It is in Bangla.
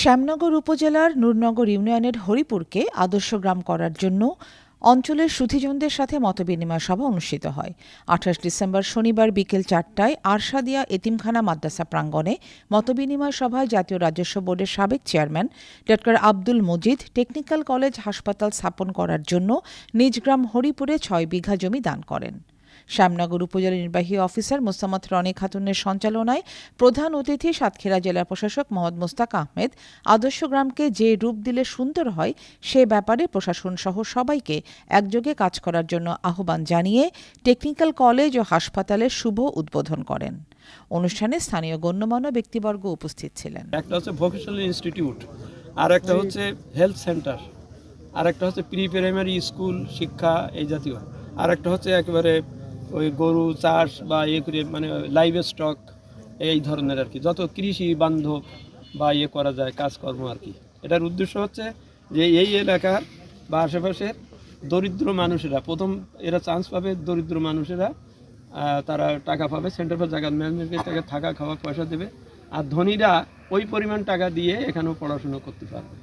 শ্যামনগর উপজেলার নূরনগর ইউনিয়নের হরিপুরকে আদর্শ গ্রাম করার জন্য অঞ্চলের সুধিজনদের সাথে মতবিনিময় সভা অনুষ্ঠিত হয়। আঠাশ ডিসেম্বর শনিবার বিকেল চারটায় আরশাদিয়া এতিমখানা মাদ্রাসা প্রাঙ্গণে মতবিনিময় সভায় জাতীয় রাজস্ব বোর্ডের সাবেক chairman doctor Abdul Majid technical college হাসপাতাল স্থাপন করার জন্য নিজ গ্রাম হরিপুরে ছয় বিঘা জমি দান করেন। শ্যামনগর উপজেলা নির্বাহী অফিসার মোস্তামত রনি খাতুনের সঞ্চালনায় প্রধান অতিথি সাতক্ষীরা জেলা প্রশাসক মোহাম্মদ মোস্তাক আহমেদ। আদর্শ গ্রামকে যে রূপ দিলে সুন্দর হয়, সে ব্যাপারে প্রশাসন সহ সবাইকে একযোগে কাজ করার জন্য আহ্বান জানিয়ে টেকনিক্যাল কলেজ ও হাসপাতালের শুভ উদ্বোধন করেন। অনুষ্ঠানে স্থানীয় গণ্যমান্য ব্যক্তিবর্গ উপস্থিত ছিলেন। একটা হচ্ছে ভোকেশনাল ইনস্টিটিউট আর একটা হচ্ছে হেলথ সেন্টার আর একটা হচ্ছে প্রি প্রাইমারি স্কুল শিক্ষা এই জাতীয় আর একটা হচ্ছে একেবারে ওই গরু চাষ বা ইয়ে করে মানে লাইভ স্টক এই ধরনের আর কি। যত কৃষি বান্ধব বা ইয়ে করা যায়, কাজকর্ম আর কি। এটার উদ্দেশ্য হচ্ছে যে এই এলাকার বা আশেপাশের দরিদ্র মানুষেরা, প্রথম এরা চান্স পাবে দরিদ্র মানুষেরা তারা টাকা পাবে সেন্টার ফর জায়গা ম্যানেজমেন্টকে তাকে থাকা খাওয়া পয়সা দেবে। আর ধনীরা ওই পরিমাণ টাকা দিয়ে এখানেও পড়াশুনো করতে পারবে।